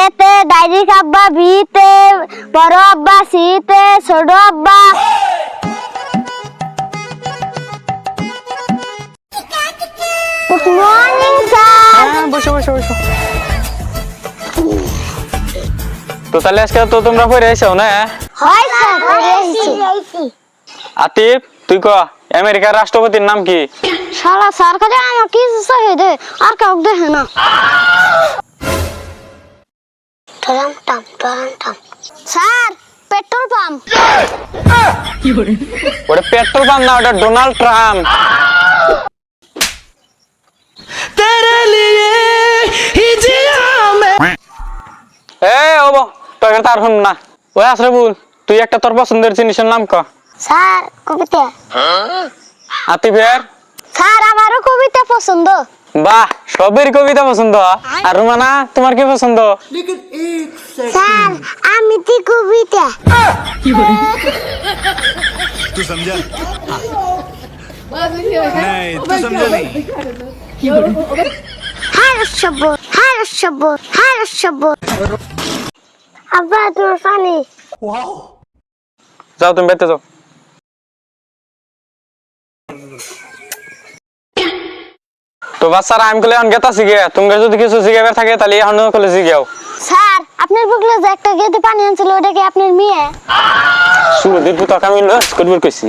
এতে ডাইরি আব্বা বিতে বড় আব্বা সিতে ছোট আব্বা। মর্নিং স্যার হ্যাঁ বসো বসো বসো। তো তাহলে আজকে তো তোমরা পড়ে আইসাও না? হয় স্যার পড়ে এসেছি আতিফ তুই ক? আমেরিকার রাষ্ট্রপতির নাম কি? শালা স্যার কাছে আমার কিছু দে আর কাউকে দেখে না। টরাম টাম টরাম টাম স্যার পেট্রোল পাম্প ওটা পেট্রোল পাম্প না ওটা ডোনাল্ড ট্রাম্প এ ও তোর তার শুন না। ওই আসরে বল তুই একটা তোর পছন্দের জিনিসের নাম ক। স্যার কবিতা। আতিফের? স্যার আমারও কবিতা পছন্দ। বাহ সবের কবিতা পছন্দ আর রুমানা তোমার কি পছন্দ স্যার আমি তি কবিতা तू समझा नहीं तू समझा नहीं হ্যাঁ সব হ্যাঁ সব হ্যাঁ সব আব্বা তোর পানি যাও তুমি বেতে যাও তো বাচ্চারা আমি কলে এখন গেতা শিখে তুমি যদি কিছু শিখাবার থাকে তাহলে এখন কলে শিখাও। স্যার আপনার বুকলে যে একটা গেতে পানি আনছিল ওটা কি আপনার মেয়ে? শুরু পুতাক আমি লস করবার কইছি।